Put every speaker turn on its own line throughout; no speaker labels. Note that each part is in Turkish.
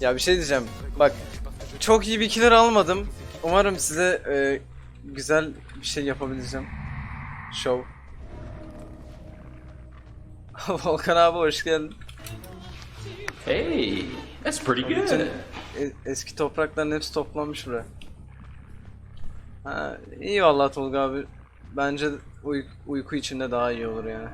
Ya bir şey diyeceğim. Bak çok iyi bir killer almadım. Umarım size e, güzel bir şey yapabileceğim. Show. Volkan abi hoş geldin.
Hey, that's pretty
Bütün
good.
e- eski toprakların hepsi toplanmış buraya. Ha, iyi vallahi Tolga abi. Bence uy- uyku içinde daha iyi olur yani.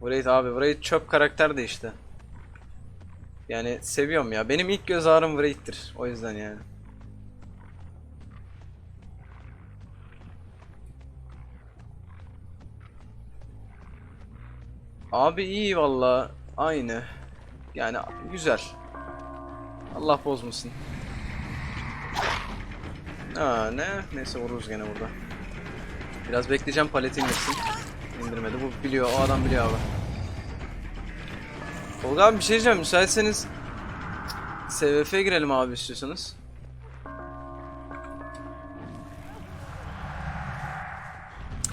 Wraith abi, Wraith çöp karakter de işte. Yani seviyorum ya. Benim ilk göz ağrım Wraith'tir. O yüzden yani. Abi iyi valla. Aynı. Yani güzel. Allah bozmasın. Aa ne? Neyse vururuz gene burada. Biraz bekleyeceğim paleti indirsin. İndirmedi. Bu biliyor. O adam biliyor abi. Tolga abi bir şey diyeceğim. Müsaitseniz SVF'ye girelim abi istiyorsanız.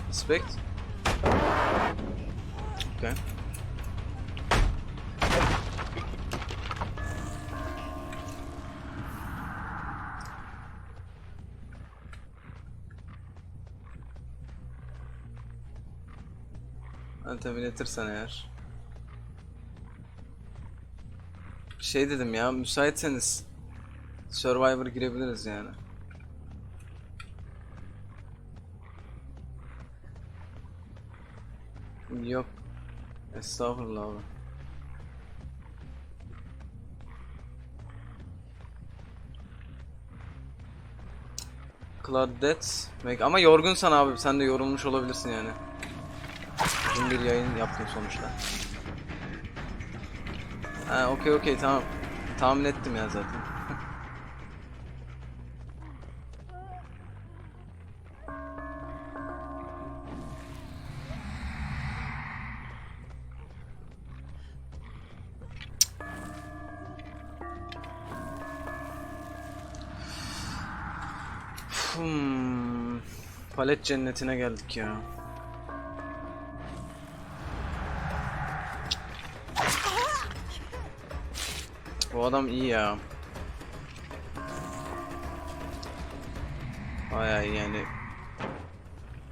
Respect. Okay. Etirsen eğer. Şey dedim ya müsaitseniz Survivor girebiliriz yani. Yok. Estağfurullah abi. Claudette. Ama yorgunsan abi sen de yorulmuş olabilirsin yani. Uzun bir yayın yaptın sonuçta. Ha okey okey tamam. Tahmin ettim ya zaten. Hmm. Palet cennetine geldik ya. Adam iyi ya. İyi yani.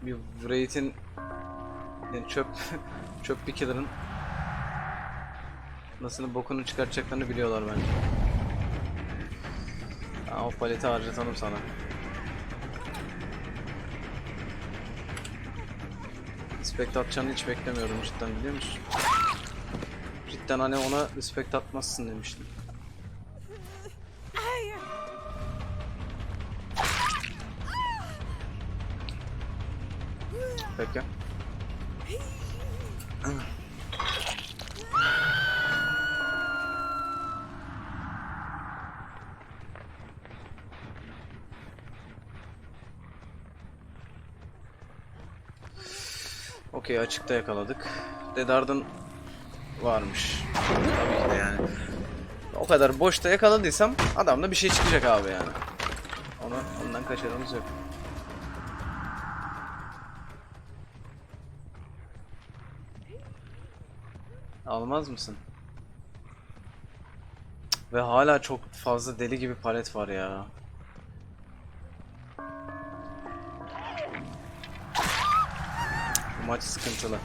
Bir Wraith'in yani çöp çöp bir killer'ın nasıl bokunu çıkartacaklarını biliyorlar bence. Ha, o paleti harcatalım sana. Respect atacağını hiç beklemiyordum cidden biliyor musun? Cidden hani ona respect atmazsın demiştim. Okey açıkta yakaladık. Dedardan varmış. Tabii ki de yani. O kadar boşta yakaladıysam adamda bir şey çıkacak abi yani. Ona, ondan kaçarımız yok. Almaz mısın? Ve hala çok fazla deli gibi palet var ya. Maç sıkıntılı.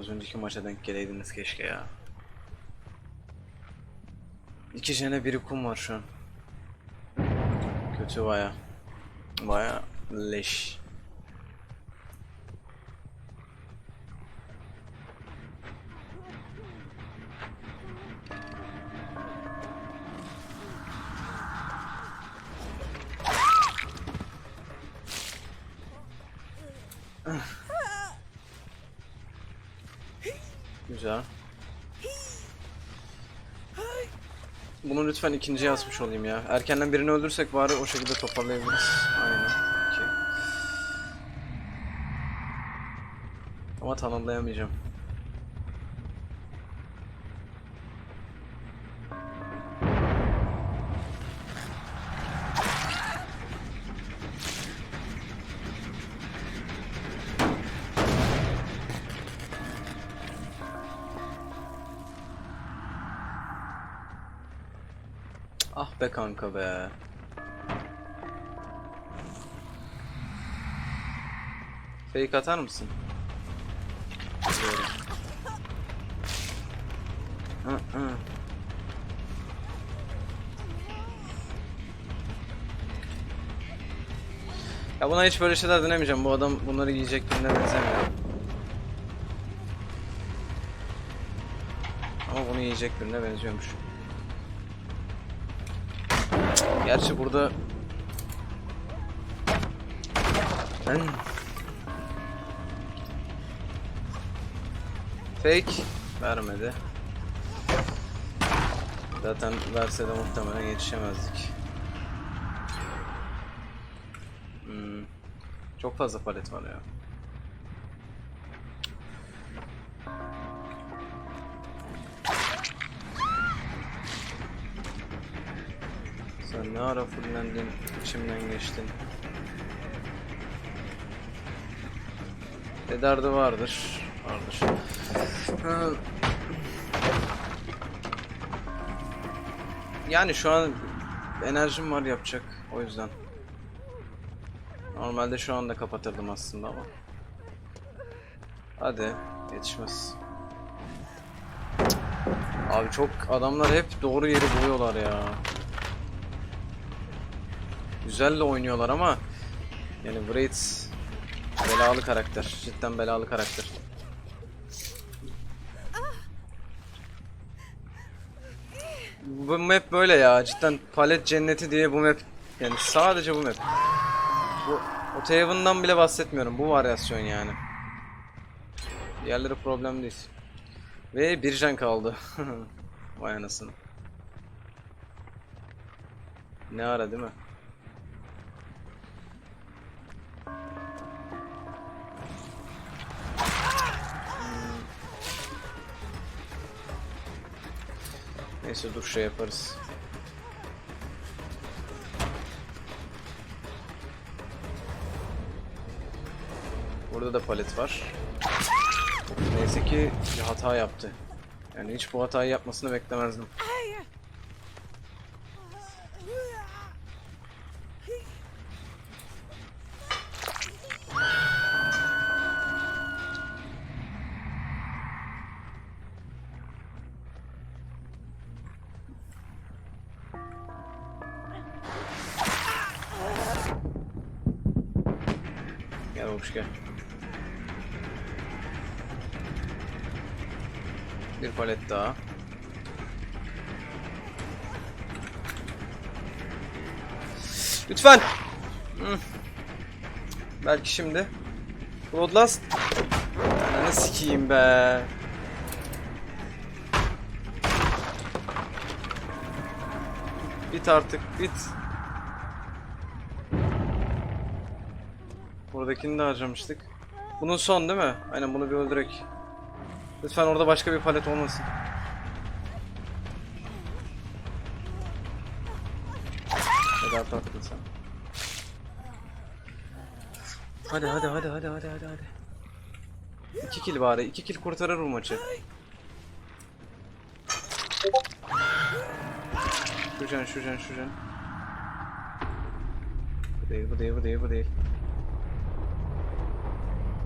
Az önceki maça denk geleydiniz keşke ya. İki jene biri kum var şu an. Kötü baya. Baya leş. Güzel. Bunu lütfen ikinciye asmış olayım ya. Erkenden birini öldürsek bari o şekilde toparlayabiliriz. Aynen. İki. Ama tamamlayamayacağım. Be kanka be. Fake atar mısın? Hı hı. Ya buna hiç böyle şeyler denemeyeceğim. Bu adam bunları yiyecek birine benzemiyor. Ama bunu yiyecek birine benziyormuş. Gerçi burada ben Fake vermedi. Zaten verse de muhtemelen yetişemezdik. Hmm. Çok fazla palet var ya. Ne ara fullendin, içimden geçtin. Ne derdi vardır, vardır. Yani şu an enerjim var yapacak, o yüzden. Normalde şu anda kapatırdım aslında ama. Hadi, yetişmez. Abi çok adamlar hep doğru yeri buluyorlar ya. Güzel de oynuyorlar ama yani Wraith belalı karakter. Cidden belalı karakter. Bu map böyle ya. Cidden palet cenneti diye bu map. Yani sadece bu map. Bu o Taven'dan bile bahsetmiyorum. Bu varyasyon yani. Diğerleri problem değil. Ve bir can kaldı. Vay anasını. Ne ara değil mi? Neyse dur şey yaparız. Burada da palet var. Neyse ki bir hata yaptı. Yani hiç bu hatayı yapmasını beklemezdim. Bir palet daha. Lütfen. Hı. Belki şimdi. Bloodlust. Ne sikiyim be. Bit artık bit. Buradakini de harcamıştık. Bunun son değil mi? Aynen bunu bir öldürek. Lütfen orada başka bir palet olmasın. Taktın sen? Hadi hadi hadi hadi hadi hadi hadi. İki kill bari. iki kill kurtarır bu maçı. Şu can şu can şu can. Bu değil bu değil bu değil bu değil.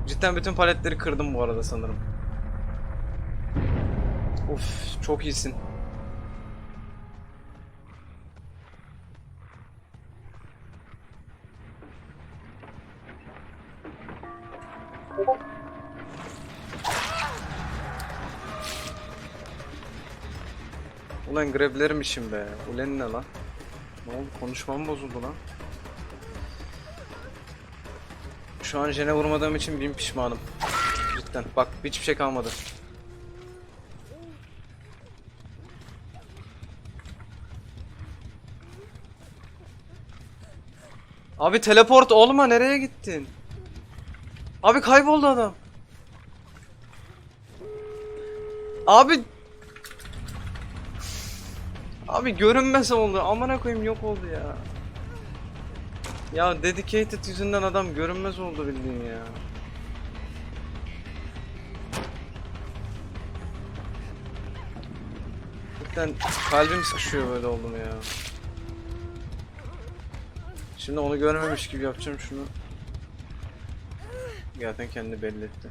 Cidden bütün paletleri kırdım bu arada sanırım. Of çok iyisin. Ulan grablermişim be. Ulan ne lan? Ne oldu? Konuşmam bozuldu lan. Şu an jene vurmadığım için bin pişmanım. Cidden. Bak hiçbir şey kalmadı. Abi teleport olma nereye gittin? Abi kayboldu adam. Abi Abi görünmez oldu. Amına koyayım yok oldu ya. Ya dedicated yüzünden adam görünmez oldu bildiğin ya. Cidden kalbim sıkışıyor böyle oldum ya. Şimdi onu görmemiş gibi yapacağım şunu. Zaten kendini belli etti.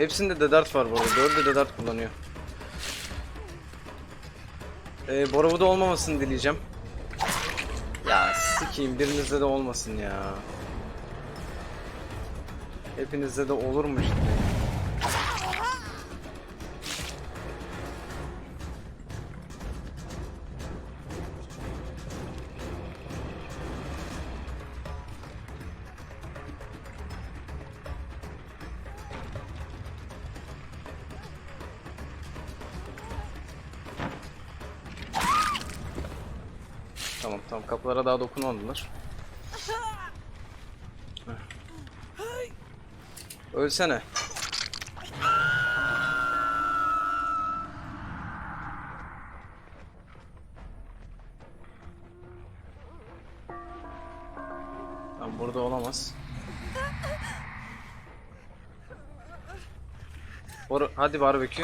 Hepsinde Dedart var bu arada. Dördü Dedart kullanıyor. Ee, Borova'da olmamasını dileyeceğim. Ya sikeyim birinizde de olmasın ya. Hepinizde de olur mu işte? Kapılara daha dokunmadılar. Ölsene. Tamam burada olamaz. Or Hadi barbekü.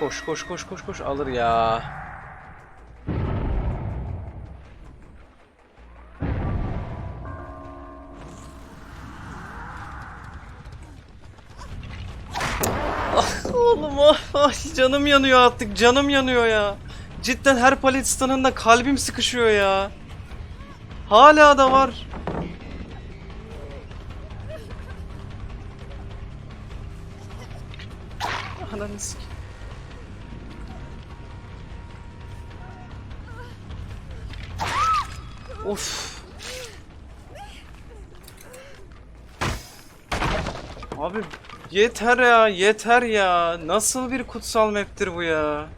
Koş koş koş koş koş alır ya. Oğlum ah, ah, canım yanıyor artık canım yanıyor ya. Cidden her palet standında kalbim sıkışıyor ya. Hala da var. Ananı sik. Of. Abi yeter ya yeter ya. Nasıl bir kutsal map'tir bu ya?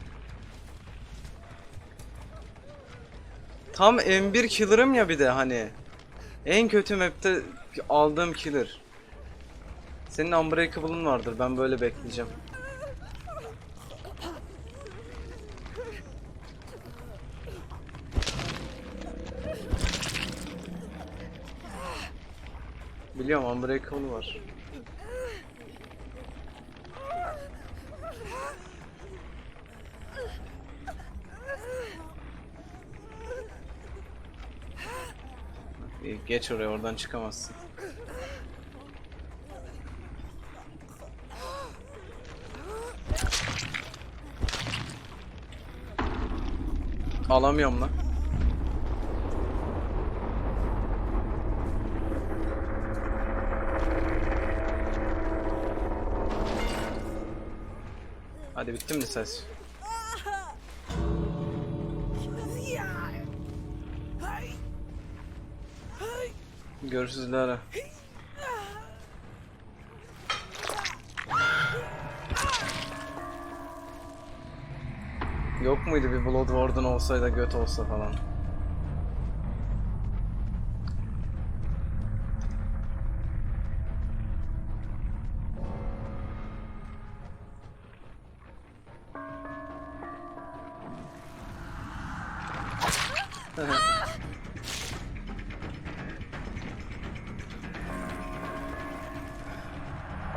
Tam M1 killer'ım ya bir de hani. En kötü map'te aldığım killer. Senin Unbreakable'ın vardır. Ben böyle bekleyeceğim. Biliyorum Unbreakable var. Geç oraya oradan çıkamazsın. Alamıyorum lan. Hadi bitti mi ses? Görüşürüz Lara. Yok muydu bir Blood Warden olsaydı göt olsa falan.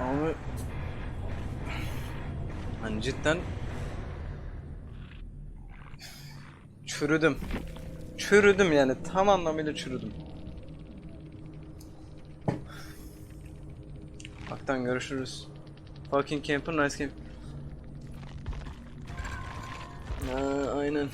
Abi hani cidden çürüdüm. Çürüdüm yani tam anlamıyla çürüdüm. Baktan görüşürüz. Fucking camper nice camp. Ha, aynen.